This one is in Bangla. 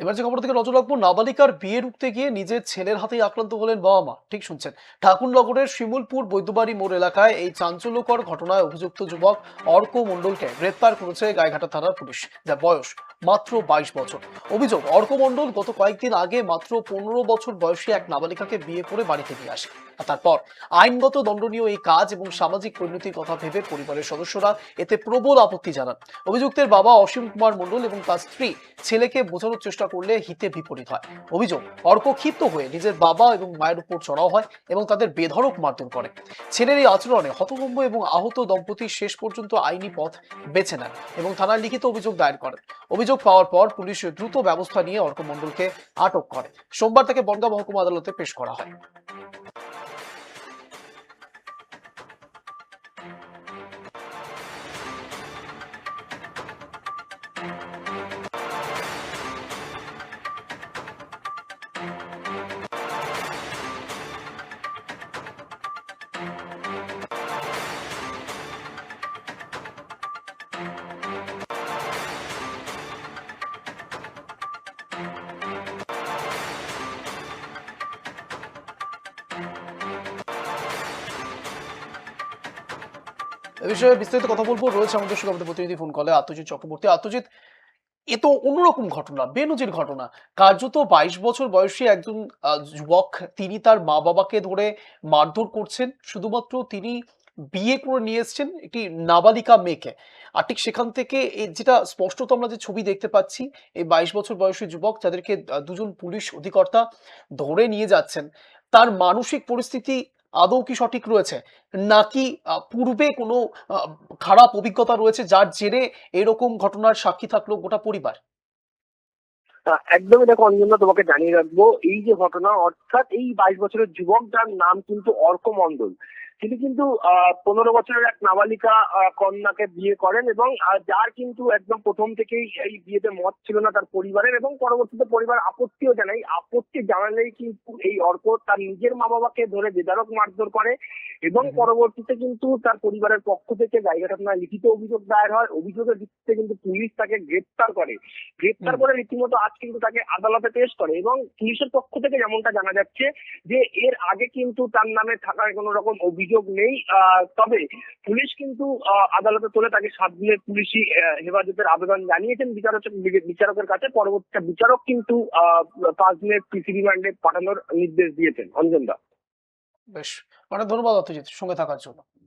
এবার যে খবর থেকে নজর রাখব, নাবালিকার বিয়ে রুখতে গিয়ে নিজের ছেলের হাতেই আক্রান্ত হলেন বাবা মা ঠিক শুনছেন। ঠাকুরনগরের শিমুলপুর বৈদ্যবাড়ি মোড় এলাকায় এই চাঞ্চল্যকর ঘটনায় অভিযুক্ত যুবক অর্ক মণ্ডলকে গ্রেপ্তার করেছে গায়েঘাটা থানার পুলিশ, যার বয়স মাত্র বাইশ বছর। অভিযোগ, অর্ক মণ্ডল গত কয়েকদিন আগে মাত্র পনেরো বছর বয়সী এক নাবালিকাকে বিয়ে করে বাড়িতে নিয়ে আসে। আর তারপর আইনগত দণ্ডনীয় এই কাজ এবং সামাজিক পরিণতির কথা ভেবে পরিবারের সদস্যরা এতে প্রবল আপত্তি জানান। অভিযুক্তের বাবা অসীম কুমার মণ্ডল এবং তার স্ত্রী ছেলেকে বোঝানোর চেষ্টা করলে হিতে বিপরীত হয়। অভিযোগ, অর্ক ক্ষিপ্ত হয়ে নিজের বাবা এবং মায়ের উপর চড়াও হয় এবং তাদের বেধড়ক মারধর করে। ছেলের এই আচরণে হতভম্ব এবং আহত দম্পতি শেষ পর্যন্ত আইনি পথ বেছে নেন এবং থানায় লিখিত অভিযোগ দায়ের করেন। অভিযোগ পাওয়ার পর পুলিশ দ্রুত ব্যবস্থা নিয়ে অর্ক মণ্ডলকে আটক করে। সোমবার তাকে বনগাঁ মহকুমা আদালতে পেশ করা হয়। এ বিষয়ে বিস্তারিত কথা বলব। রয়েছে আমাদের সঙ্গে প্রতিনিধি ফোন কলে আত্মজিৎ চক্রবর্তী। আত্মজিৎ এ তো অন্যরকম ঘটনা, বেনজির ঘটনা। কার্যত বাইশ বছর বয়সী একজন যুবক, তিনি তার মা বাবাকে ধরে মারধর করছেন। শুধুমাত্র তিনি বিয়ে করে নিয়ে এসছেন একটি নাবালিকা মেয়েকে। আর ঠিক সেখান থেকে যেটা স্পষ্টত আমরা যে ছবি দেখতে পাচ্ছি, এই বাইশ বছর বয়সী যুবক যাদেরকে দুজন পুলিশ অধিকর্তা ধরে নিয়ে যাচ্ছেন। তার মানসিক পরিস্থিতি আদৌ কি সঠিক রয়েছে? নাকি পূর্বে কোনো খারাপ অভিজ্ঞতা রয়েছে যার জেরে এরকম ঘটনার সাক্ষী থাকল গোটা পরিবার? একদমই দেখো, অঞ্জনা, তোমাকে জানিয়ে রাখব, এই যে ঘটনা, অর্থাৎ এই বাইশ বছরের যুবক যার নাম কিন্তু অর্ক মণ্ডল তিনি কিন্তু পনেরো বছরের এক নাবালিকা কন্যাকে বিয়ে করেন এবং যার কিন্তু একদম প্রথম থেকেই এই বিয়েতে মত ছিল না তার পরিবারের এবং পরবর্তীতে পরিবার আপত্তিও জানায়। আপত্তি জানালেই কিন্তু এই অর্ক তার নিজের মা বাবাকে ধরে বেদারক মারধর করে এবং পরবর্তীতে কিন্তু তার পরিবারের পক্ষ থেকে জায়গাটা থানায় লিখিত অভিযোগ দায়ের হয়। অভিযোগের ভিত্তিতে কিন্তু পুলিশ তাকে গ্রেপ্তার করে। গ্রেপ্তার করে রীতিমতো আজ কিন্তু তাকে আদালতে পেশ করে এবং পুলিশের পক্ষ থেকে যেমনটা জানা যাচ্ছে যে এর আগে কিন্তু তার নামে থাকার কোনো রকম অভিযোগ নেই। তবে পুলিশ কিন্তু আদালতে তোলে তাকে সাত দিনের পুলিশি হেফাজতের আবেদন জানিয়েছেন বিচারক বিচারকের কাছে। পরবর্তীতে বিচারক কিন্তু পাঁচ দিনের পিসি রিমান্ডে পাঠানোর নির্দেশ দিয়েছেন। অঞ্জন দা। বেশ। অনেক ধন্যবাদ আত্মজিৎ সঙ্গে থাকার জন্য।